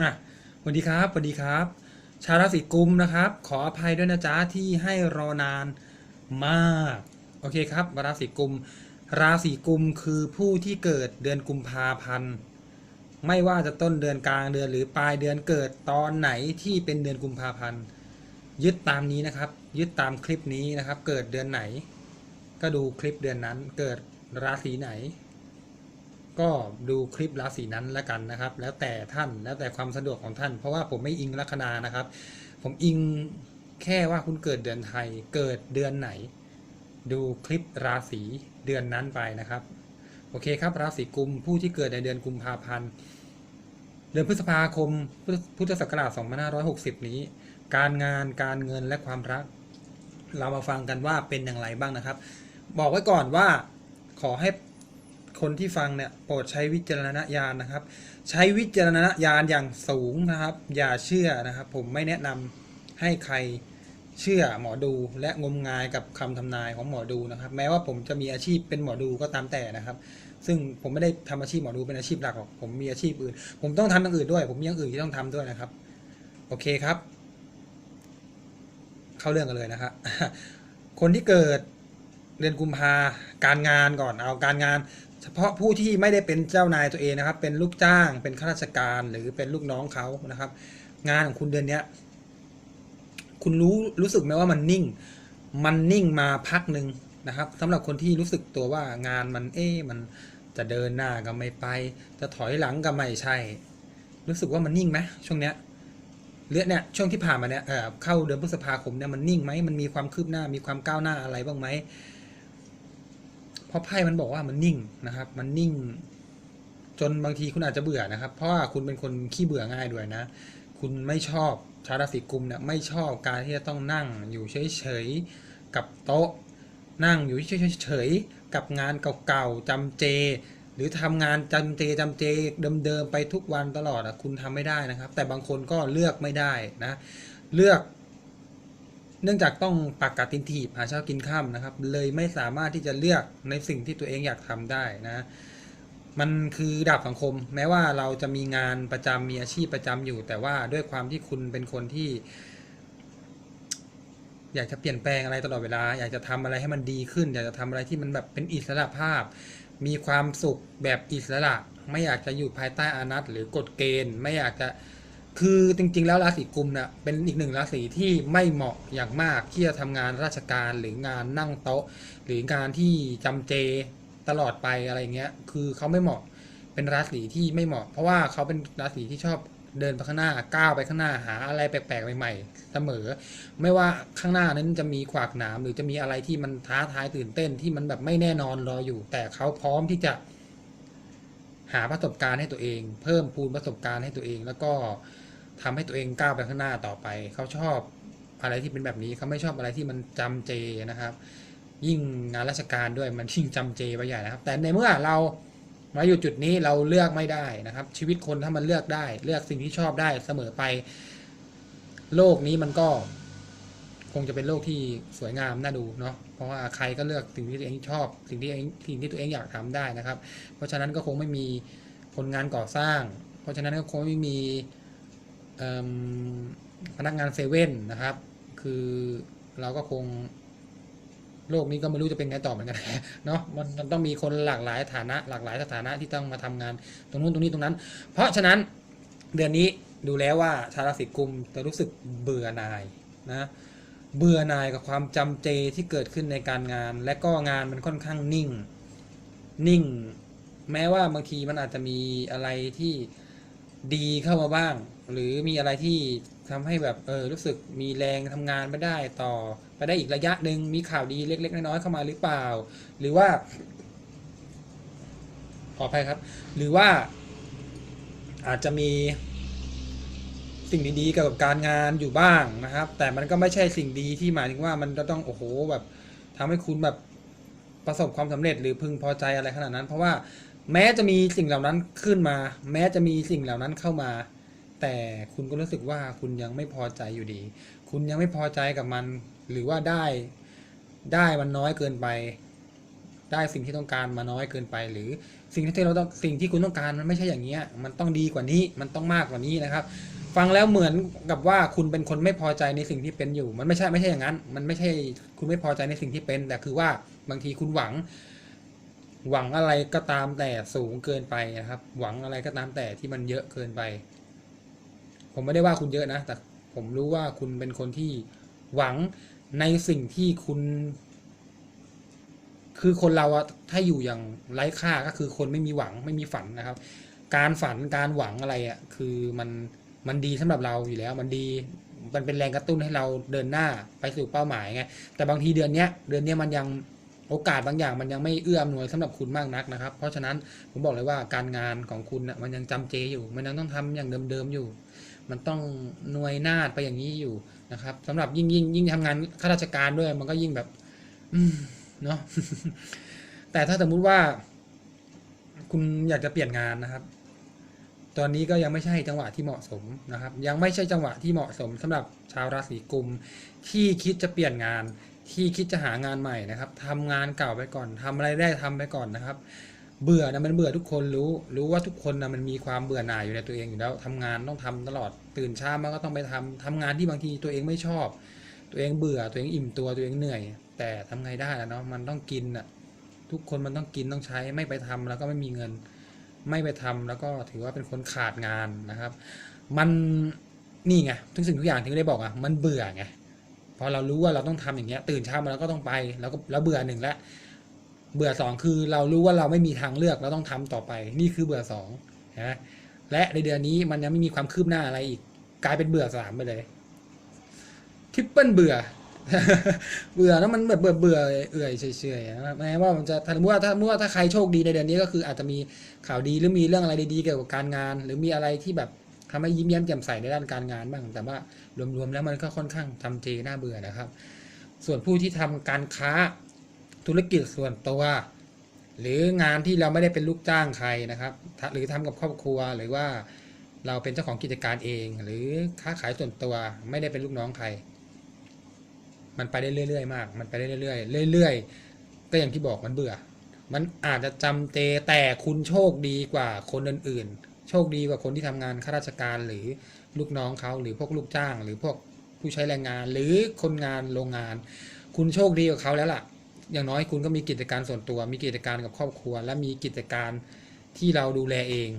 อะสวัสดีครับสวัสดีครับ ชาวราศีกุมนะครับ ขออภัยด้วยนะจ๊ะที่ให้รอนานมาก โอเคครับ ราศีกุม ราศีกุมคือผู้ที่เกิดเดือนกุมภาพันธ์ ไม่ว่าจะต้นเดือนกลางเดือนหรือปลายเดือนเกิดตอนไหนที่เป็นเดือนกุมภาพันธ์ ยึดตามนี้นะครับ ยึดตามคลิปนี้นะครับ เกิดเดือนไหน ก็ดูคลิปเดือนนั้น เกิดราศีไหน ก็ดูคลิปราศีนั้นแล้วกันนะครับ แล้วแต่ท่านแล้วแต่ความสะดวกของท่าน เพราะว่าผมไม่อิงลัคนานะครับ ผมอิงแค่ว่าคุณเกิดเดือนไทยเกิดเดือนไหน ดูคลิปราศีเดือนนั้นไปนะครับ โอเคครับ ราศีกุมผู้ที่เกิดในเดือนกุมภาพันธ์เดือนพฤษภาคมพุทธศักราช2560 นี้ การงานการเงินและความรัก เรามาฟังกันว่าเป็นอย่างไรบ้างนะครับ บอกไว้ก่อนว่าขอให้ คนที่ฟังเนี่ยโปรดใช้วิจารณญาณนะครับ ใช้วิจารณญาณอย่างสูงนะครับ อย่าเชื่อนะครับ ผมไม่แนะนำให้ใครเชื่อหมอดูและงมงายกับคำทำนายของหมอดูนะครับ แม้ว่าผมจะมีอาชีพเป็นหมอดูก็ตามแต่นะครับ ซึ่งผมไม่ได้ทำอาชีพหมอดูเป็นอาชีพหลักหรอกผมมีอาชีพอื่น ผมต้องทำอย่างอื่นด้วย ผมมีอย่างอื่นที่ต้องทำด้วยนะครับ โอเคครับ เข้าเรื่องกันเลยนะครับคนที่เกิดเดือนกุมภาการงานก่อนเอาการงาน เฉพาะผู้ที่ไม่ได้เป็นเจ้านายตัวเองนะครับ เป็นลูกจ้างเป็นข้าราชการหรือเป็นลูกน้องเขานะครับ งานของคุณเดือนเนี้ย คุณรู้รู้สึกไหมว่ามันนิ่ง มันนิ่งมาพักหนึ่งนะครับสำหรับคนที่รู้สึกตัวว่างานมันเอ๊มันจะเดินหน้าก็ไม่ไป จะถอยหลังก็ไม่ใช่ รู้สึกว่ามันนิ่งไหมช่วงเนี้ยเลือดเนี่ยช่วงที่ผ่านมาเนี่ยเเข้าเดือนพฤษภาคมเนี่ยมันนิ่งไหมมันมีความคืบหน้ามีความก้าวหน้าอะไรบ้างไหม ราะไพ่มันบอกว่ามันนิ่งนะครับ มันนิ่ง จนบางทีคุณอาจจะเบื่อนะครับ เพราะว่าคุณเป็นคนขี้เบื่อง่ายด้วยนะ คุณไม่ชอบชาวราศีกุมเนี่ยไม่ชอบการที่จะต้องนั่งอยู่เฉยๆกับโต๊ะ นั่งอยู่เฉยๆกับงานเก่าๆจำเจ หรือทำงานจำเจจำเจเดิมๆไปทุกวันตลอดอะคุณทำไม่ได้นะครับ แต่บางคนก็เลือกไม่ได้นะ เลือก เนื่องจากต้องปักกัดตินถีบหาเช้ากินข้ามนะครับ เลยไม่สามารถที่จะเลือกในสิ่งที่ตัวเองอยากทำได้นะมันคือดาบสังคม แม้ว่าเราจะมีงานประจำมีอาชีพประจำอยู่ แต่ว่าด้วยความที่คุณเป็นคนที่ อยากจะเปลี่ยนแปลงอะไรตลอดเวลา อยากจะทำอะไรให้มันดีขึ้น อยากจะทำอะไรที่มันแบบเป็นอิสระภาพ มีความสุขแบบอิสระ ไม่อยากจะอยู่ภายใต้อานัตหรือกฎเกณฑ์ ไม่อยากจะ คือจริงๆ แล้วราศีกุมเนี่ยเป็นอีกหนึ่งราศีที่ไม่เหมาะอย่างมากที่จะทำงานราชการหรืองานนั่งโต๊ะ หรืองานที่จำเจตลอดไปอะไรเงี้ย คือเขาไม่เหมาะเป็นราศีที่ไม่เหมาะ เพราะว่าเขาเป็นราศีที่ชอบเดินไปข้างหน้าก้าวไปข้างหน้าหาอะไรแปลกๆใหม่ๆเสมอ ไม่ว่าข้างหน้านั้นจะมีขวากหนามหรือจะมีอะไรที่มันท้าทายตื่นเต้นที่มันแบบไม่แน่นอนรออยู่ แต่เขาพร้อมที่จะหาประสบการณ์ให้ตัวเอง เพิ่มพูนประสบการณ์ให้ตัวเองแล้วก็ ทำให้ตัวเองก้าวไปข้างหน้าต่อไป เขาชอบอะไรที่เป็นแบบนี้เขาไม่ชอบอะไรที่มันจำเจนะครับ ยิ่งงานราชการด้วยมันยิ่งจำเจไปใหญ่นะครับ แต่ในเมื่อเรามาอยู่จุดนี้เราเลือกไม่ได้นะครับ ชีวิตคนถ้ามันเลือกได้ เลือกสิ่งที่ชอบได้เสมอไป โลกนี้มันก็คงจะเป็นโลกที่สวยงามน่าดูเนาะ เพราะว่าใครก็เลือกสิ่งที่ตัวเองชอบ สิ่งที่เองสิ่งที่ตัวเองอยากทำได้นะครับ เพราะฉะนั้นก็คงไม่มีคนงานก่อสร้าง เพราะฉะนั้นก็คงไม่มี พนักงานเซเว่นนะครับ คือเราก็คงโลกนี้ก็ไม่รู้จะเป็นไงต่อเหมือนกันเนาะมันต้องมีคนหลากหลายฐานะ หลากหลายสถานะที่ต้องมาทำงาน ตรงนู้นตรงนี้ตรงนั้น เพราะฉะนั้นเดือนนี้ดูแล้วว่าชาวราศีกุมจะรู้สึกเบื่อหน่ายนะเบื่อหน่ายกับความจำเจที่เกิดขึ้นในการงาน และก็งานมันค่อนข้างนิ่ง นิ่ง แม้ว่าบางทีมันอาจจะมีอะไรที่ดีเข้ามาบ้าง หรือมีอะไรที่ทำให้แบบเออรู้สึกมีแรงทำงานไม่ได้ต่อไปได้อีกระยะหนึ่งมีข่าวดีเล็ก ๆ น้อยๆเข้ามาหรือเปล่า หรือว่าขออภัยครับ หรือว่าอาจจะมีสิ่งดีๆเกี่ยวกับการงานอยู่บ้างนะครับ แต่มันก็ไม่ใช่สิ่งดีที่หมายถึงว่ามันจะต้องโอ้โหแบบทำให้คุณแบบประสบความสำเร็จหรือพึงพอใจอะไรขนาดนั้น เพราะว่าแม้จะมีสิ่งเหล่านั้นขึ้นมา แม้จะมีสิ่งเหล่านั้นเข้ามา แต่คุณก็รู้สึกว่าคุณยังไม่พอใจอยู่ดี คุณยังไม่พอใจกับมัน หรือว่าได้ได้มันน้อยเกินไป ได้สิ่งที่ต้องการมาน้อยเกินไป หรือสิ่งที่เราต้องสิ่งที่คุณต้องการมันไม่ใช่อย่างเงี้ย มันต้องดีกว่านี้ มันต้องมากกว่านี้นะครับ ฟังแล้วเหมือนกับว่าคุณเป็นคนไม่พอใจในสิ่งที่เป็นอยู่ มันไม่ใช่ไม่ใช่อย่างนั้น มันไม่ใช่คุณไม่พอใจในสิ่งที่เป็น แต่คือว่าบางทีคุณหวังหวังอะไรก็ตามแต่สูงเกินไปนะครับ หวังอะไรก็ตามแต่ที่มันเยอะเกินไป ผมไม่ได้ว่าคุณเยอะนะ แต่ผมรู้ว่าคุณเป็นคนที่หวังในสิ่งที่คุณ คือคนเราอะถ้าอยู่อย่างไร้ค่าก็คือคนไม่มีหวังไม่มีฝันนะครับ การฝันการหวังอะไรอะคือมันมันดีสำหรับเราอยู่แล้ว มันดีมันเป็นแรงกระตุ้นให้เราเดินหน้าไปสู่เป้าหมายไงแต่บางทีเดือนเนี้ยเดือนเนี้ยมันยังโอกาสบางอย่างมันยังไม่เอื้ออำนวยสำหรับคุณมากนักนะครับ เพราะฉะนั้นผมบอกเลยว่าการงานของคุณนะมันยังจำเจอยู่ มันยังต้องทำอย่างเดิมๆอยู่ มันต้องหน่วยนาดไปอย่างนี้อยู่นะครับสำหรับยิ่งยิ่งยิ่งทำงานข้าราชการด้วยมันก็ยิ่งแบบเนาะแต่ถ้าสมมุติว่า คุณอยากจะเปลี่ยนงานนะครับ ตอนนี้ก็ยังไม่ใช่จังหวะที่เหมาะสมนะครับ ยังไม่ใช่จังหวะที่เหมาะสมสำหรับชาวราศีกุมที่คิดจะเปลี่ยนงานที่คิดจะหางานใหม่นะครับทำงานเก่าไปก่อนทำอะไรได้ทำไปก่อนนะครับ เบื่อนะมันเบื่อทุกคนรู้ รู้ว่าทุกคนนะมันมีความเบื่อหน่ายอยู่ในตัวเองอยู่แล้วทำงานต้องทำตลอดตื่นเช้ามาก็ต้องไปทำทำงานที่บางทีตัวเองไม่ชอบ ตัวเองเบื่อตัวเองอิ่มตัวตัวเองเหนื่อย แต่ทำไงได้ละเนาะมันต้องกินอะทุกคนมันต้องกินต้องใช้ไม่ไปทำแล้วก็ไม่มีเงิน ไม่ไปทำแล้วก็ถือว่าเป็นคนขาดงานนะครับ มันนี่ไงทุกสิ่งทุกอย่างที่ได้บอกอะมันเบื่อไงพอเรารู้ว่าเราต้องทำอย่างเงี้ยตื่นเช้ามาแล้วก็ต้องไปแล้วก็แล้วเบื่อหนึ่งแล้ว เบื่อสองคือเรารู้ว่าเราไม่มีทางเลือกเราต้องทำต่อไป นี่คือเบื่อสองนะและในเดือนนี้มันยังไม่มีความคืบหน้าอะไรอีก กลายเป็นเบื่อสามไปเลยทิปเปิลเบื่อ เบื่อแล้วมันแบบเบื่อเบื่อเอื่อยเฉยๆนะแม้ว่ามันจะถ้ามมติว่าถ้ามมติว่าถ้าใครโชคดีในเดือนนี้ก็คืออาจจะมีข่าวดีหรือมีเรื่องอะไรดีๆเกี่ยวกับการงาน หรือมีอะไรที่แบบทำให้ยิ้มแย้มแจ่มใสในด้านการงานบ้าง แต่ว่ารวมๆแล้วมันก็ค่อนข้างทำเจน่าเบื่อนะครับ ส่วนผู้ที่ทำการค้า ธุรกิจส่วนตัว หรืองานที่เราไม่ได้เป็นลูกจ้างใครนะครับ หรือทำกับครอบครัวหรือว่าเราเป็นเจ้าของกิจการเอง หรือค้าขายส่วนตัวไม่ได้เป็นลูกน้องใคร มันไปได้เรื่อยๆมาก มันไปได้เรื่อยๆเรื่อยๆก็อย่างที่บอกมันเบื่อ มันอาจจะจำเจแต่คุณโชคดีกว่าคนอื่นๆ โชคดีกว่าคนที่ทำงานข้าราชการหรือลูกน้องเขาหรือพวกลูกจ้าง หรือพวกผู้ใช้แรงงาน หรือคนงานโรงงาน คุณโชคดีกว่าเขาแล้วล่ะ อย่างน้อยคุณก็มีกิจการส่วนตัว มีกิจการกับครอบครัว และมีกิจการที่เราดูแลเอง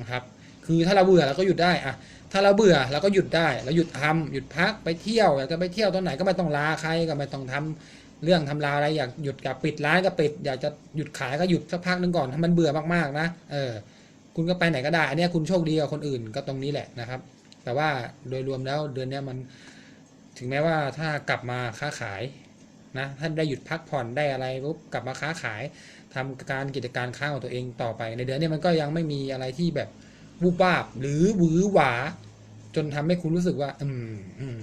นะครับ คือถ้าเราเบื่อเราก็หยุดได้อะถ้าเราเบื่อเราก็หยุดได้เราหยุดทำหยุดพักไปเที่ยวอยากจะไปเที่ยวตอนไหนก็ไม่ต้องลาใครก็ไม่ต้องทำเรื่องทำลาอะไรอยากหยุดกับปิดร้านก็ปิด อยากจะหยุดขายก็หยุดสักพักหนึงก่อนถ้ามันเบื่อมากๆนะเออคุณก็ไปไหนก็ได้ อันเนี้ยคุณโชคดีกว่าคนอื่นก็ตรงนี้แหละนะครับ แต่ว่าโดยรวมแล้วเดือนนี้มัน ถึงแม้ว่าถ้ากลับมาค้าขาย นะท่านได้หยุดพักผ่อนได้อะไรปุ๊บกลับมาค้าขายทำการกิจการค้าของตัวเองต่อไป ในเดือนนี้มันก็ยังไม่มีอะไรที่แบบวูบวาบหรือหวือหวา จนทำให้คุณรู้สึกว่า อืมอืม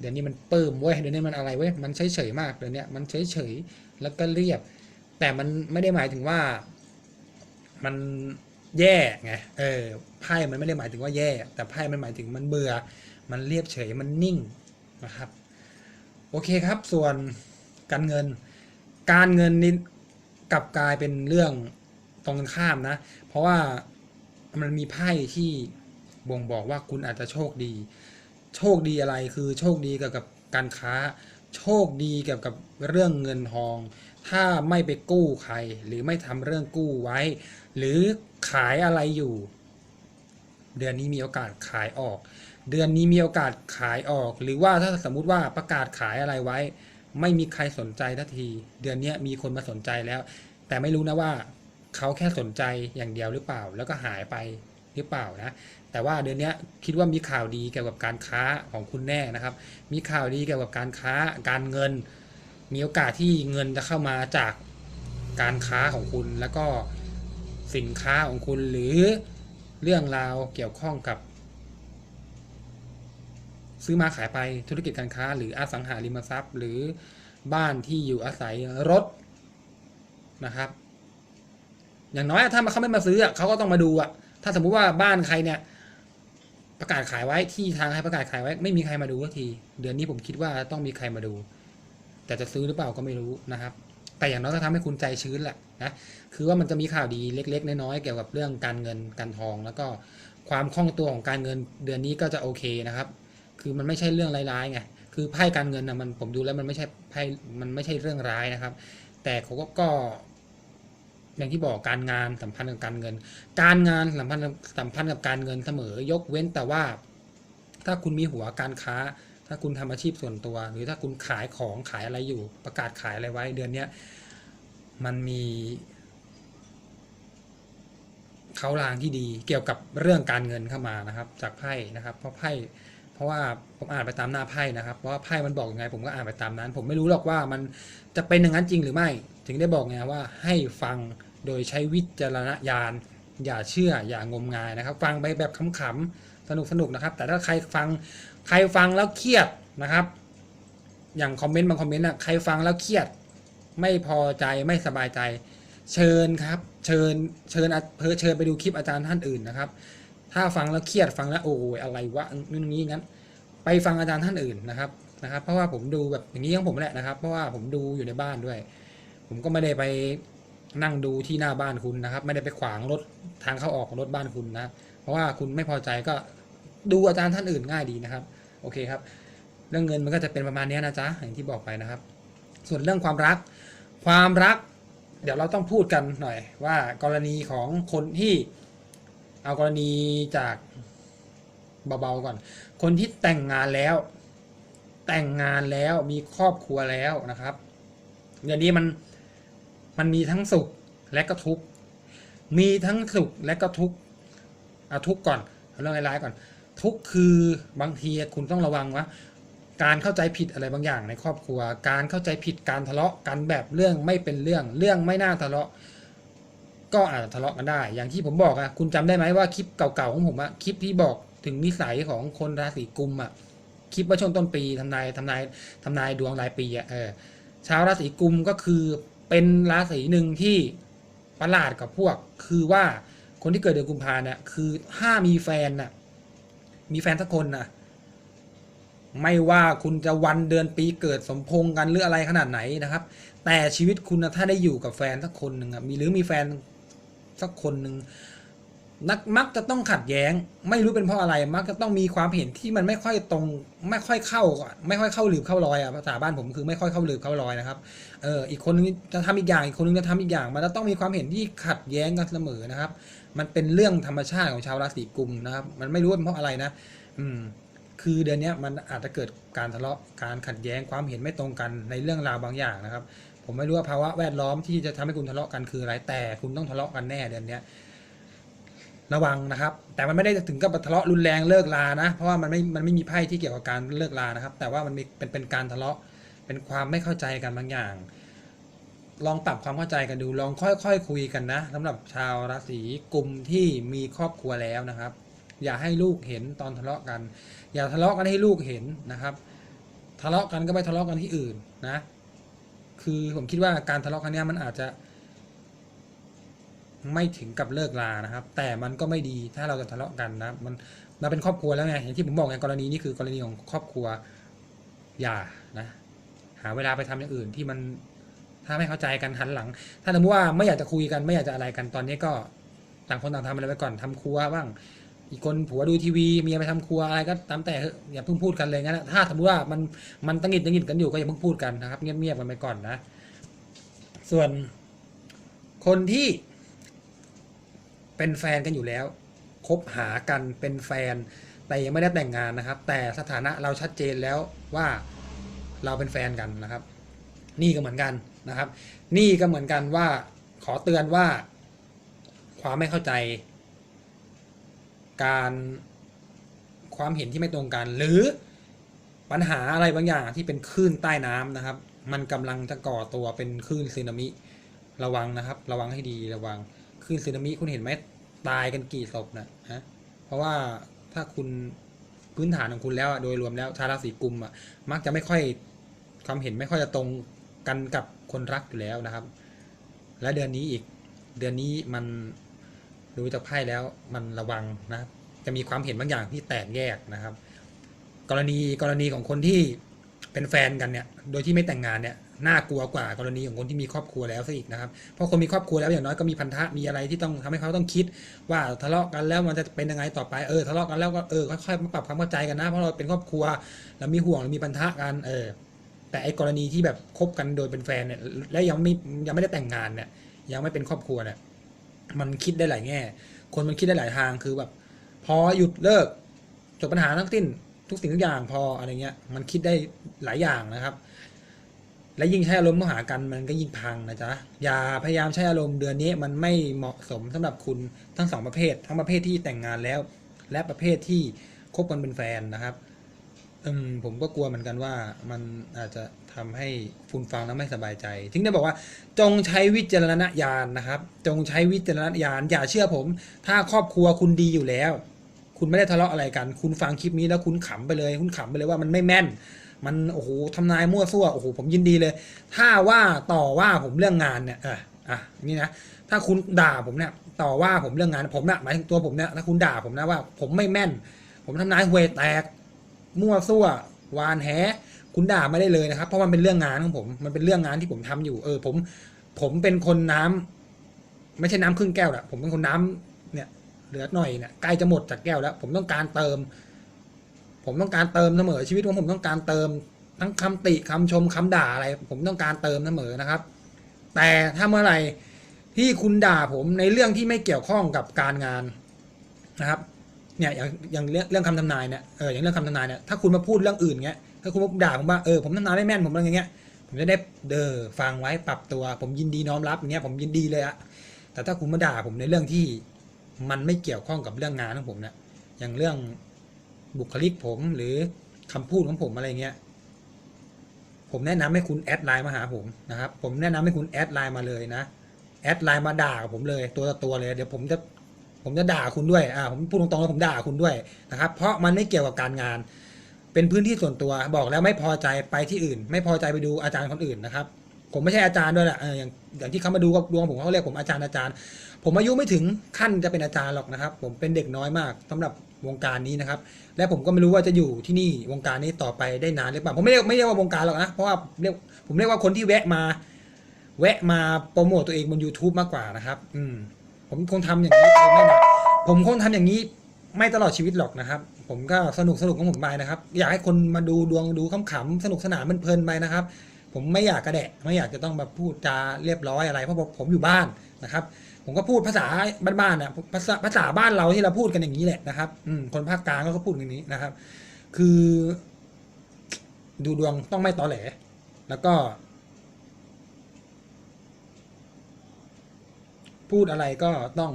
เดี๋ยวนี้มันเปิ่มเว้ยเดี๋ยวนี้มันอะไรเว้ยมันเฉยเฉยๆมากเดี๋ยวนี้มันเฉยเฉยๆแล้วก็เรียบ แต่มันไม่ได้หมายถึงว่า มันแย่ไงเออไพ่มันไม่ได้หมายถึงว่าแย่ แต่ไพ่มันหมายถึงมันเบื่อ มันเรียบเฉยมันนิ่งนะครับ โอเคครับส่วน การเงิน การเงินนี่กลับกลายเป็นเรื่องตรงกันข้ามนะ เพราะว่ามันมีไพ่ที่บ่งบอกว่าคุณอาจจะโชคดี โชคดีอะไรคือโชคดีเกี่ยวกับการค้า โชคดีเกี่ยวกับเรื่องเงินทอง ถ้าไม่ไปกู้ใคร หรือไม่ทำเรื่องกู้ไว้ หรือขายอะไรอยู่ เดือนนี้มีโอกาสขายออก เดือนนี้มีโอกาสขายออก หรือว่าถ้าสมมุติว่าประกาศขายอะไรไว้ ไม่มีใครสนใจทันที เดือนนี้มีคนมาสนใจแล้ว แต่ไม่รู้นะว่าเขาแค่สนใจอย่างเดียวหรือเปล่า แล้วก็หายไปหรือเปล่านะแต่ว่าเดือนนี้คิดว่ามีข่าวดีเกี่ยวกับการค้าของคุณแน่นะครับ มีข่าวดีเกี่ยวกับการค้าการเงิน มีโอกาสที่เงินจะเข้ามาจากการค้าของคุณแล้วก็สินค้าของคุณหรือเรื่องราวเกี่ยวข้องกับ ซื้อมาขายไปธุรกิจการค้า หรืออสังหาริมทรัพย์ หรือบ้านที่อยู่อาศัยรถนะครับ อย่างน้อยถ้าเขาไม่มาซื้อเขาก็ต้องมาดูอะถ้าสมมุติว่าบ้านใครเนี่ยประกาศขายไว้ที่ทางให้ประกาศขายไว้ ไม่มีใครมาดูสักที เดือนนี้ผมคิดว่าต้องมีใครมาดู แต่จะซื้อหรือเปล่าก็ไม่รู้นะครับ แต่อย่างน้อยก็ทำให้คุณใจชื้นแหละนะคือว่ามันจะมีข่าวดีเล็ก ๆ น้อยๆเกี่ยวกับเรื่องการเงินการทอง แล้วก็ความคล่องตัวของการเงินเดือนนี้ก็จะโอเคนะครับ คือมันไม่ใช่เรื่องร้ายๆไงคือไพ่การเงินนะมันผมดูแล้วมันไม่ใช่ไพ่มันไม่ใช่เรื่องร้ายนะครับ แต่เขาก็ก็ อย่างที่บอกการงานสัมพันธ์กับการเงิน การงานสัมพันธ์สัมพันธ์กับการเงินเสมอ ยกเว้นแต่ว่า ถ้าคุณมีหัวการค้า ถ้าคุณทำอาชีพส่วนตัว หรือถ้าคุณขายของขายอะไรอยู่ ประกาศขายอะไรไว้ เดือนเนี้ยมันมีเขาลางที่ดีเกี่ยวกับเรื่องการเงินเข้ามานะครับ จากไพ่นะครับ เพราะไพ่ เพราะว่าผมอ่านไปตามหน้าไพ่นะครับเพราะว่าไพ่มันบอกยังไง ผมก็อ่านไปตามนั้น ผมไม่รู้หรอกว่ามันจะเป็นอย่างนั้นจริงหรือไม่ ถึงได้บอกไงว่าให้ฟังโดยใช้วิจารณญาณอย่าเชื่ออย่างมงายนะครับ ฟังไปแบบขำๆสนุกสนุกๆนะครับ แต่ถ้าใครฟังใครฟังแล้วเครียดนะครับ อย่างคอมเมนต์บางคอมเมนต์อะใครฟังแล้วเครียด ไม่พอใจไม่สบายใจ เชิญครับ เชิญเชิญเพอเชิญไปดูคลิปอาจารย์ท่านอื่นนะครับ ถ้าฟังแล้วเครียดฟังแล้วโอ้ยอะไรวะนู่นนี่งั้น ไปฟังอาจารย์ท่านอื่นนะครับนะครับ เพราะว่าผมดูแบบอย่างนี้ของผมแหละนะครับ เพราะว่าผมดูอยู่ในบ้านด้วย ผมก็ไม่ได้ไปนั่งดูที่หน้าบ้านคุณนะครับ ไม่ได้ไปขวางรถทางเข้าออกของรถบ้านคุณนะ เพราะว่าคุณไม่พอใจก็ดูอาจารย์ท่านอื่นง่ายดีนะครับ โอเคครับ เรื่องเงินมันก็จะเป็นประมาณนี้นะจ๊ะอย่างที่บอกไปนะครับ ส่วนเรื่องความรัก ความรัก เดี๋ยวเราต้องพูดกันหน่อยว่า กรณีของคนที่ เอากรณีจากเบาๆก่อน คนที่แต่งงานแล้ว แต่งงานแล้วมีครอบครัวแล้วนะครับเดี๋ยวนี้มันมันมีทั้งสุขและก็ทุกข์มีทั้งสุขและก็ทุกข์เอาทุกข์ก่อนเรื่องร้ายๆก่อน ทุกข์คือบางทีคุณต้องระวังว่าการเข้าใจผิดอะไรบางอย่างในครอบครัว การเข้าใจผิดการทะเลาะกันแบบเรื่องไม่เป็นเรื่องเรื่องไม่น่าทะเลาะ ก็อาจจะทะเลาะกันได้ อย่างที่ผมบอกอะคุณจำได้ไหมว่าคลิปเก่าๆของผมอะคลิปที่บอกถึงนิสัยของคนราศีกุมอะคลิปว่าช่วงต้นปีทำนายทำนายทำนายดวงรายปีอะเออชาวราศีกุมก็คือเป็นราศีหนึ่งที่ประหลาดกับพวก คือว่าคนที่เกิดเดือนกุมภาเนี่ยคือถ้ามีแฟนน่ะ มีแฟนสักคนน่ะ ไม่ว่าคุณจะวันเดือนปีเกิดสมพงกันหรืออะไรขนาดไหนนะครับ แต่ชีวิตคุณถ้าได้อยู่กับแฟนสักคนหนึ่งอะมีหรือมีแฟน สักคนหนึ่งนักมักจะต้องขัดแย้ง ไม่รู้เป็นเพราะอะไร มักจะต้องมีความเห็นที่มันไม่ค่อยตรง ไม่ค่อยเข้าไม่ค่อยเข้าหลืบเข้ารอยอะภาษาบ้านผมคือไม่ค่อยเข้าหลืบเข้ารอยนะครับเอออีกคนนึงจะทำอีกอย่างอีกคนนึงจะทำอีกอย่าง มันจะต้องมีความเห็นที่ขัดแย้งกันเสมอนะครับ มันเป็นเรื่องธรรมชาติของชาวราศีกุมนะครับ มันไม่รู้เป็นเพราะอะไรนะ อืม คือเดือนนี้มันอาจจะเกิดการทะเลาะการขัดแย้งความเห็นไม่ตรงกันในเรื่องราวบางอย่างนะครับ ผมไม่รู้ว่าภาวะแวดล้อมที่จะทำให้คุณทะเลาะกันคืออะไร แต่คุณต้องทะเลาะกันแน่เดือนนี้ระวังนะครับ แต่มันไม่ได้ถึงกับทะเลาะรุนแรงเลิกลานะ เพราะว่ามันไม่ มันไม่มีไพ่ที่เกี่ยวกับการเลิกลานะครับ แต่ว่ามันมีเป็นเป็นการทะเลาะเป็นความไม่เข้าใจกันบางอย่าง ลองปรับความเข้าใจกันดูลองค่อยๆคคุยกันนะสำหรับชาวราศีกุมที่มีครอบครัวแล้วนะครับ อย่าให้ลูกเห็นตอนทะเลาะกัน อย่าทะเลาะกันให้ลูกเห็นนะครับ ทะเลาะกันก็ไปทะเลาะกันที่อื่นนะ คือผมคิดว่าการทะเลาะกันเนี้ยมันอาจจะ ไม่ถึงกับเลิกลานะครับ แต่มันก็ไม่ดีถ้าเราจะทะเลาะกันนะมันเราเป็นครอบครัวแล้วไงอย่างที่ผมบอกไงกรณีนี้คือกรณีของครอบครัวอย่านะ หาเวลาไปทำอย่างอื่นที่มันถ้าไม่เข้าใจกันหันหลัง ถ้าสมมติว่าไม่อยากจะคุยกันไม่อยากจะอะไรกันตอนนี้ก็ต่างคนต่างทำอะไรไปก่อนทำครัวบ้าง อีกคนผัวดูทีวีเมียไปทำครัวอะไรก็ตามแต่อย่าเพิ่งพูดกันเลยงั้นนะถ้าสมมติว่ามันมันตังหิดตังหิดกันอยู่ก็อย่าเพิ่งพูดกันนะครับเงียบๆกันไปก่อนนะ ส่วนคนที่เป็นแฟนกันอยู่แล้วคบหากันเป็นแฟน แต่ยังไม่ได้แต่งงานนะครับ แต่สถานะเราชัดเจนแล้วว่าเราเป็นแฟนกันนะครับ นี่ก็เหมือนกันนะครับ นี่ก็เหมือนกันว่าขอเตือนว่าความไม่เข้าใจ การความเห็นที่ไม่ตรงกัน หรือปัญหาอะไรบางอย่างที่เป็นคลื่นใต้น้ำนะครับ มันกำลังจะก่อตัวเป็นคลื่นสึนามิระวังนะครับ ระวังให้ดีระวังคลื่นสึนามิคุณเห็นไหมตายกันกี่ศพนะฮะเพราะว่าถ้าคุณพื้นฐานของคุณแล้วอะโดยรวมแล้วชาวราศีกุมอะมักจะไม่ค่อยความเห็นไม่ค่อยจะตรงกันกับคนรักอยู่แล้วนะครับ และเดือนนี้อีกเดือนนี้มัน ดูจากไพ่แล้วมันระวังนะจะมีความเห็นบางอย่างที่แตกแยกนะครับ กรณีกรณีของคนที่เป็นแฟนกันเนี่ยโดยที่ไม่แต่งงานเนี่ยน่ากลัวกว่ากรณีของคนที่มีครอบครัวแล้วซะอีกนะครับ เพราะคนมีครอบครัวแล้วอย่างน้อยก็มีพันธะมีอะไรที่ต้องทำให้เขาต้องคิด ว่าทะเลาะกันแล้วมันจะเป็นยังไงต่อไปเออทะเลาะกันแล้วก็เออค่อยๆมาปรับความเข้าใจกันนะเพราะเราเป็นครอบครัวเรามีห่วงเรามีพันธะกันเออ แต่ไอ้กรณีที่แบบคบกันโดยเป็นแฟนเนี่ยและยังไม่ยังไม่ได้แต่งงานเนี่ยยังไม่เป็นครอบครัวเนี่ย มันคิดได้หลายแง่ คนมันคิดได้หลายทางคือแบบ พอหยุดเลิกจบปัญหาทั้งสิ้นทุกสิ่งทุกอย่างพออะไรเงี้ย มันคิดได้หลายอย่างนะครับ และยิ่งใช้อารมณ์เข้าหากันมันก็ยิ่งพังนะจ๊ะอย่าพยายามใช้อารมณ์เดือนนี้มันไม่เหมาะสมสำหรับคุณทั้งสองประเภท ทั้งประเภทที่แต่งงานแล้ว และประเภทที่คบกันเป็นแฟนนะครับ อืมผมก็กลัวเหมือนกันว่ามันอาจจะ ทำให้คุณฟังแล้วไม่สบายใจ ถึงได้บอกว่า จงใช้วิจารณญาณนะครับ จงใช้วิจารณญาณอย่าเชื่อผม ถ้าครอบครัวคุณดีอยู่แล้ว คุณไม่ได้ทะเลาะอะไรกัน คุณฟังคลิปนี้แล้วคุณขำไปเลย คุณขำไปเลยว่ามันไม่แม่น มันโอ้โหทำนายมั่วซั่วโอ้โหผมยินดีเลย ถ้าว่าต่อว่าผมเรื่องงานเนี่ยอะอะนี่นะถ้าคุณด่าผมเนี่ยต่อว่าผมเรื่องงานผมนะหมายถึงตัวผมเนี่ยถ้าคุณด่าผมนะว่า ผมไม่แม่น ผมทำนายหวยแตก มั่วซั่ววานแห คุณด่าไม่ได้เลยนะครับ เพราะมันเป็นเรื่องงานของผม มันเป็นเรื่องงานที่ผมทำอยู่ เออ ผม ผมเป็นคนน้ำไม่ใช่น้ำครึ่งแก้วละผมเป็นคนน้ำเนี่ยเหลือหน่อยเนี่ยใกล้จะหมดจากแก้วแล้ว ผมต้องการเติม ผมต้องการเติมเสมอชีวิตของผมต้องการเติม ทั้งคำติคำชมคำด่าอะไร ผมต้องการเติมเสมอนะครับ แต่ถ้าเมื่อไหร่ที่คุณด่าผมในเรื่องที่ไม่เกี่ยวข้องกับการงานนะครับเนี่ยอย่างอย่างเรื่องเรื่องคำทำนายเนี่ยเอออย่างเรื่องคำทำนายเนี่ยถ้าคุณมาพูดเรื่องอื่นเงี้ย ถ้าคุณมาด่าผมว่าเออผมทำนายไม่แม่นผมอะไรอย่างเงี้ย ผมจะได้เดอฟังไว้ปรับตัว ผมยินดีน้อมรับอย่างเงี้ยผมยินดีเลยอะแต่ถ้าคุณมาด่าผมในเรื่องที่มันไม่เกี่ยวข้องกับเรื่องงานของผมเนี่ยอย่างเรื่องบุคลิกผมหรือคำพูดของผมอะไรเงี้ย ผมแนะนำให้คุณแอดไลน์มาหาผมนะครับ ผมแนะนำให้คุณแอดไลน์มาเลยนะแอดไลน์มาด่ากับผมเลยตัวต่อตัวเลยเดี๋ยวผมจะผมจะด่าคุณด้วยอ่าผมพูดตรงๆแล้วผมด่าคุณด้วยนะครับ เพราะมันไม่เกี่ยวกับการงาน เป็นพื้นที่ส่วนตัวบอกแล้วไม่พอใจไปที่อื่น ไม่พอใจไปดูอาจารย์คนอื่นนะครับ ผมไม่ใช่อาจารย์ด้วยแหละเอออย่างอย่างที่เขามาดูกับดวงผมเขาเรียกผมอาจารย์อาจารย์ ผมอายุไม่ถึงขั้นจะเป็นอาจารย์หรอกนะครับ ผมเป็นเด็กน้อยมากสำหรับวงการนี้นะครับ และผมก็ไม่รู้ว่าจะอยู่ที่นี่วงการนี้ต่อไปได้นานหรือเปล่าผมไม่เรียกไม่เรียกว่าวงการหรอกนะเพราะว่าเรียกผมเรียกว่าคนที่แวะมา แวะมาโปรโมตตัวเองบน YouTube มากกว่านะครับ อืม ผมคงทำอย่างนี้เองไม่นานผมคงทำอย่างนี้ไม่ตลอดชีวิตหรอกนะครับ ผมก็สนุกสนุกของผมไปนะครับ อยากให้คนมาดูดวงดูขำๆสนุกสนานมันเพลินไปนะครับ ผมไม่อยากกระแดะไม่อยากจะต้องแบบพูดจาเรียบร้อยอะไรเพราะผมอยู่บ้านนะครับ ผมก็พูดภาษาบ้านๆน่ะภาษาภาษาบ้านเราที่เราพูดกันอย่างนี้แหละนะครับอืมคนภาคกลางก็พูดอย่างนี้นะครับ คือ ดูดวงต้องไม่ตอแหล แล้วก็พูดอะไรก็ต้อง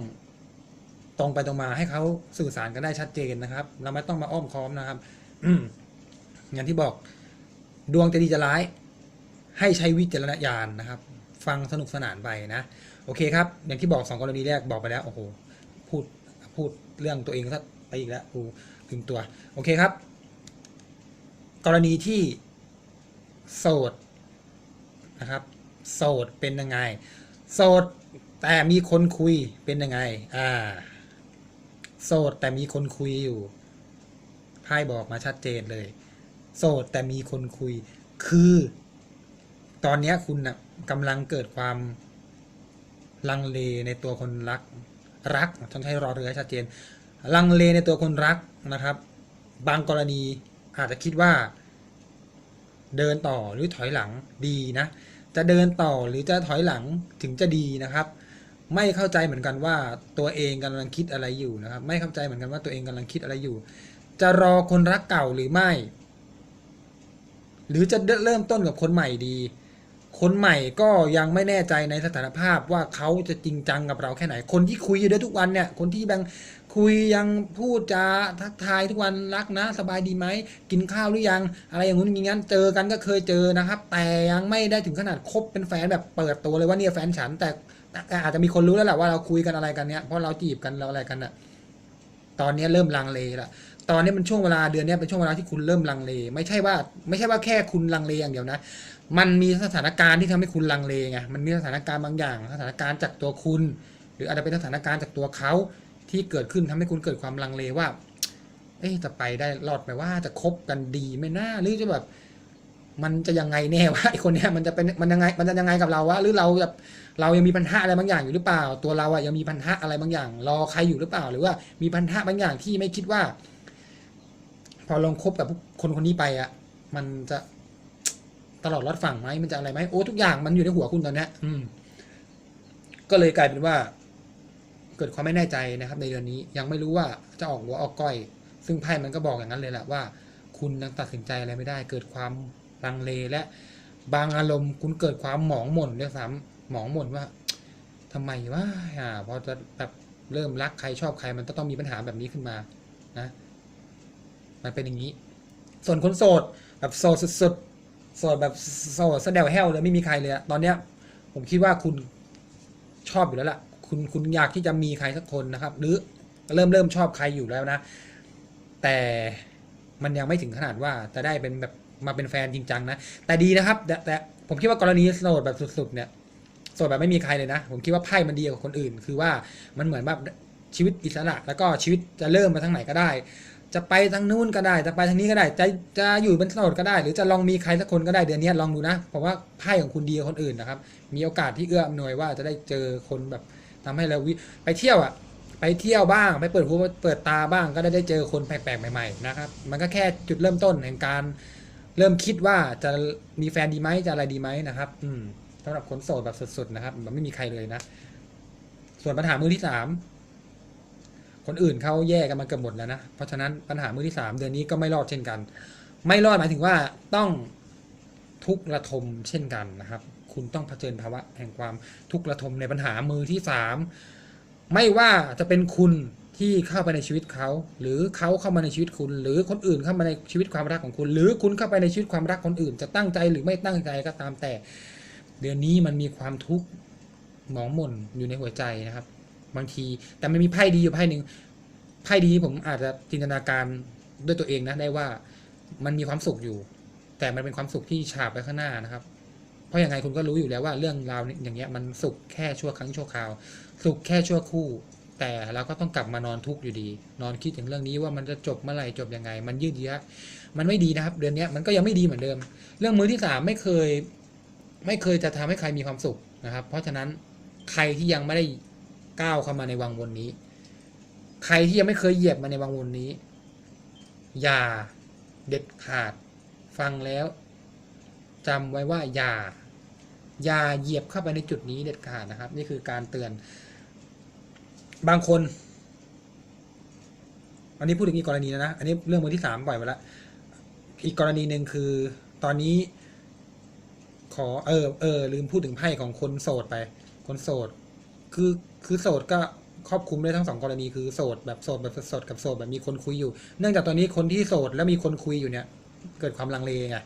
ตรงไปตรงมาให้เขาสื่อสารกันได้ชัดเจนนะครับ เราไม่ต้องมาอ้อมค้อมนะครับ อืมอย่างที่บอกดวงจะดีจะร้าย ให้ใช้วิจารณญาณนะครับ ฟังสนุกสนานไปนะ โอเคครับ อย่างที่บอกสองกรณีแรกบอกไปแล้วโอ้โหพูดพูดเรื่องตัวเองซะไปอีกแล้วกูลืมตัว โอเคครับ กรณีที่โสดนะครับ โสดเป็นยังไง โสดแต่มีคนคุยเป็นยังไง อ่า โสดแต่มีคนคุยอยู่ไพ่บอกมาชัดเจนเลย โสดแต่มีคนคุย คือ ตอนนี้คุณนะกำลังเกิดความลังเลในตัวคนรัก รักต้องใช้รอเรือให้ชัดเจน ลังเลในตัวคนรักนะครับ บางกรณีอาจจะคิดว่า เดินต่อหรือถอยหลังดีนะ จะเดินต่อหรือจะถอยหลังถึงจะดีนะครับ ไม่เข้าใจเหมือนกันว่าตัวเองกำลังคิดอะไรอยู่นะครับ ไม่เข้าใจเหมือนกันว่าตัวเองกำลังคิดอะไรอยู่ จะรอคนรักเก่าหรือไม่ หรือจะเริ่มต้นกับคนใหม่ดี คนใหม่ก็ยังไม่แน่ใจในสถานภาพว่าเขาจะจริงจังกับเราแค่ไหน คนที่คุยอยู่ด้วยทุกวันเนี่ย คนที่แบงคุยยังพูดจาทักทายทุกวันรักนะ สบายดีไหมกินข้าวหรือยัง อะไรอย่างงู้นอย่างงั้นเจอกันก็เคยเจอนะครับ แต่ยังไม่ได้ถึงขนาดคบเป็นแฟนแบบเปิดตัวเลยว่าเนี่ยแฟนฉันแต่ อาจจะมีคนรู้แล้วแหละว่าเราคุยกันอะไรกันเนี่ยเพราะเราจีบกันเราอะไรกันน่ะตอนนี้เริ่มลังเลละตอนนี้มันช่วงเวลาเดือนนี้เป็นช่วงเวลาที่คุณเริ่มลังเล ไม่ใช่ว่า ไม่ใช่ว่าแค่คุณลังเลอย่างเดียวนะ มันมีสถานการณ์ที่ทำให้คุณลังเลไงมันมีสถานการณ์บางอย่าง สถานการณ์จากตัวคุณ หรืออาจจะเป็นสถานการณ์จากตัวเขาที่เกิดขึ้นทำให้คุณเกิดความลังเลว่า เอ๊ะจะไปได้รอดไหมว่าจะคบกันดีไหมน่าหรือจะแบบ มันจะยังไงแน่วะไอคนเนี้ยมันจะเป็นมันยังไงมันจะยังไงกับเราวะหรือเราแบบเรายังมีปัญหาอะไรบางอย่างอยู่หรือเปล่า ตัวเราอะยังมีปัญหาอะไรบางอย่าง รอใครอยู่หรือเปล่า หรือว่ามีปัญหาบางอย่างที่ไม่คิดว่า พอลองคบกับคนคนนี้ไปอะมันจะตลอดรอดฝั่งไหมมันจะอะไรไหมโอ้ทุกอย่างมันอยู่ในหัวคุณตอนเนี้ยอืม ก็เลยกลายเป็นว่า เกิดความไม่แน่ใจนะครับ ในเดือนนี้ยังไม่รู้ว่าจะออกหัวออกก้อย ซึ่งไพ่มันก็บอกอย่างนั้นเลยแหละว่า คุณยังตัดสินใจอะไรไม่ได้ เกิดความ ลังเลและบางอารมณ์คุณเกิดความหมองหม่นด้วยซ้ำหมองหม่นว่าทำไมว่าอ่าพอจะแบบเริ่มรักใครชอบใครมันต้องมีปัญหาแบบนี้ขึ้นมานะมันเป็นอย่างนี้ ส่วนคนโสดแบบโสดสุดๆโสดแบบโสดสะเดวแห้วเลยไม่มีใครเลยตอนเนี้ย ผมคิดว่าคุณชอบอยู่แล้วล่ะ คุณคุณอยากที่จะมีใครสักคนนะครับ หรือเริ่มเริ่มชอบใครอยู่แล้วนะ แต่มันยังไม่ถึงขนาดว่าจะได้เป็นแบบ มาเป็นแฟนจริงจังนะ แต่ดีนะครับ แต่แต่ผมคิดว่ากรณีโสดแบบสุดๆเนี่ยโสดแบบไม่มีใครเลยนะ ผมคิดว่าไพ่มันดีกว่าคนอื่น คือว่ามันเหมือนแบบชีวิตอิสระแล้วก็ชีวิตจะเริ่มมาทางไหนก็ได้ จะไปทางนู้นก็ได้ จะไปทางนี้ก็ได้ จะจะอยู่เป็นโสดก็ได้ หรือจะลองมีใครสักคนก็ได้เดือนนี้ลองดูนะผมว่าไพ่ของคุณดีกว่าคนอื่นนะครับ มีโอกาสที่เอื้ออำนวยว่าจะได้เจอคนแบบทำให้เราไปเที่ยวอะไปเที่ยวบ้างไปเปิดหูเปิดตาบ้างก็ได้ได้เจอคนแปลกๆใหม่ๆนะครับ มันก็แค่จุดเริ่มต้นแห่งการ เริ่มคิดว่าจะมีแฟนดีไหมจะอะไรดีไหมนะครับ อืมสำหรับคนโสดแบบสุดๆนะครับแบบไม่มีใครเลยนะ ส่วนปัญหามือที่สามคนอื่นเขาแยกกันมาเกือบหมดแล้วนะ เพราะฉะนั้นปัญหามือที่สามเดือนนี้ก็ไม่รอดเช่นกัน ไม่รอดหมายถึงว่าต้องทุกข์ระทมเช่นกันนะครับ คุณต้องเผชิญภาวะแห่งความทุกข์ระทมในปัญหามือที่สามไม่ว่าจะเป็นคุณ ที่เข้าไปในชีวิตเขา หรือเขาเข้ามาในชีวิตคุณ หรือคนอื่นเข้ามาในชีวิตความรักของคุณ หรือคุณเข้าไปในชีวิตความรักคนอื่น จะตั้งใจหรือไม่ตั้งใจก็ตามแต่ เดือนนี้มันมีความทุกข์หมองหม่นอยู่ในหัวใจนะครับ บางทีแต่มันมีไพ่ดีอยู่ไพ่หนึ่งไพ่ดีผมอาจจะจินตนาการด้วยตัวเองนะได้ว่ามันมีความสุขอยู่ แต่มันเป็นความสุขที่ฉาบไปข้างหน้านะครับ เพราะยังไงคุณก็รู้อยู่แล้วว่าเรื่องราวอย่างเงี้ยมันสุขแค่ชั่วครั้งชั่วคราว สุขแค่ชั่วคู่ แต่เราก็ต้องกลับมานอนทุกข์อยู่ดี นอนคิดถึงเรื่องนี้ว่ามันจะจบเมื่อไหร่จบยังไง มันยืดเยื้อมันไม่ดีนะครับ เดือนนี้มันก็ยังไม่ดีเหมือนเดิม เรื่องมือที่สามไม่เคย ไม่เคยจะทำให้ใครมีความสุขนะครับ เพราะฉะนั้นใครที่ยังไม่ได้ก้าวเข้ามาในวังวนนี้ ใครที่ยังไม่เคยเหยียบมาในวังวนนี้ อย่าเด็ดขาดฟังแล้วจำไว้ว่าอย่าอย่าเหยียบเข้าไปในจุดนี้เด็ดขาดนะครับ นี่คือการเตือน บางคน อันนี้พูดถึงอีกกรณีแล้วนะ อันนี้เรื่องมือที่สามปล่อยไปแล้ว อีกกรณีหนึ่งคือตอนนี้ขอเออเออลืมพูดถึงไพ่ของคนโสดไป คนโสด คือคือโสดก็ครอบคลุมได้ทั้งสองกรณีคือโสดแบบโสดแบบโสดกับโสดแบบมีคนคุยอยู่ เนื่องจากตอนนี้คนที่โสดแล้วมีคนคุยอยู่เนี่ย เกิดความลังเลไง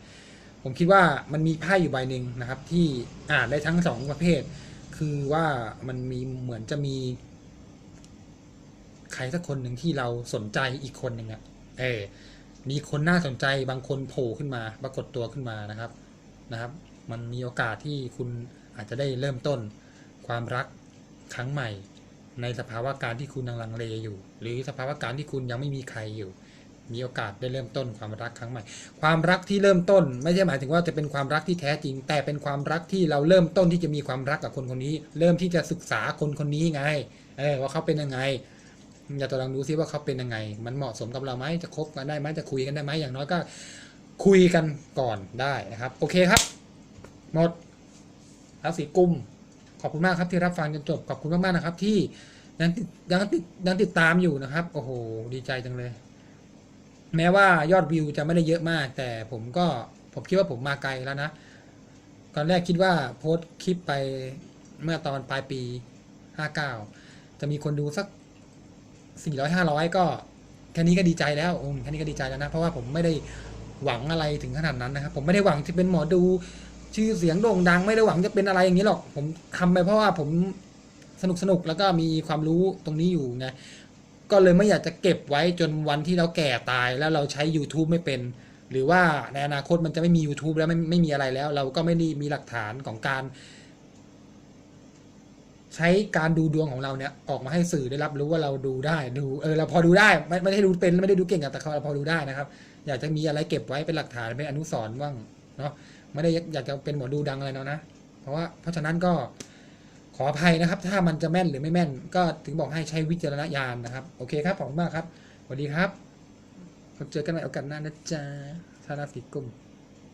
ผมคิดว่ามันมีไพ่อยู่ใบหนึ่งนะครับ ที่อ่านได้ทั้งสองประเภท คือว่ามันมีเหมือนจะมี ใครสักคนหนึ่งที่เราสนใจอีกคนหนึ่งอะเออ มีคนน่าสนใจบางคนโผล่ขึ้นมา ปรากฏตัวขึ้นมานะครับ นะครับ มันมีโอกาสที่คุณอาจจะได้เริ่มต้นความรักครั้งใหม่ ในสภาวะการที่คุณยังลังเลอยู่ หรือสภาวะการที่คุณยังไม่มีใครอยู่ มีโอกาสได้เริ่มต้นความรักครั้งใหม่ ความรักที่เริ่มต้น ไม่ใช่หมายถึงว่าจะเป็นความรักที่แท้จริง แต่เป็นความรักที่เราเริ่มต้นที่จะมีความรักกับคนคนนี้ เริ่มที่จะศึกษาคนคนนี้ไง เออว่าเขาเป็นยังไง อย่าตัวลองดูซิว่าเขาเป็นยังไง มันเหมาะสมกับเราไหมจะคบกันได้ไหมจะคุยกันได้ไหมอย่างน้อยก็คุยกันก่อนได้นะครับ โอเคครับ หมดราศีกุมขอบคุณมากครับที่รับฟังจนจบขอบคุณมากๆนะครับ ที่ยังติดยังติดยังติดตามอยู่นะครับ โอ้โห ดีใจจังเลย แม้ว่ายอดวิวจะไม่ได้เยอะมาก แต่ผมก็ผมคิดว่าผมมาไกลแล้วนะตอนแรกคิดว่าโพสต์คลิปไปเมื่อตอนปลายปี 59 จะมีคนดูสัก 400 500ก็แค่นี้ก็ดีใจแล้วอแค่นี้ก็ดีใจแล้วนะ เพราะว่าผมไม่ได้หวังอะไรถึงขนาดนั้นนะครับ ผมไม่ได้หวังที่เป็นหมอดูชื่อเสียงโด่งดัง ไม่ได้หวังจะเป็นอะไรอย่างนี้หรอก ผมทำไปเพราะว่าผมสนุกสนุกแล้วก็มีความรู้ตรงนี้อยู่ไงก็เลยไม่อยากจะเก็บไว้จนวันที่เราแก่ตายแล้วเราใช้ YouTube ไม่เป็น หรือว่าในอนาคตมันจะไม่มี YouTube แล้วไม่ไม่มีอะไรแล้ว เราก็ไม่ได้มีหลักฐานของการ ใช้การดูดวงของเราเนี่ยออกมาให้สื่อได้รับรู้ว่าเราดูได้ดูเออเราพอดูได้ไม่ไม่ได้ดูเป็นไม่ได้ดูเก่งอะแต่เราพอดูได้นะครับ อยากจะมีอะไรเก็บไว้เป็นหลักฐานเป็นอนุสรณ์ว่างเนาะไม่ได้อยากจะเป็นหมอดูดังอะไรเนาะนะเพราะว่าเพราะฉะนั้นก็ขออภัยนะครับ ถ้ามันจะแม่นหรือไม่แม่น ก็ถึงบอกให้ใช้วิจารณญาณนะครับ โอเคครับขอบคุณมากครับสวัสดีครับพบเจอกันใหม่โอกาสหน้านะจ๊ะธานาฟิกุม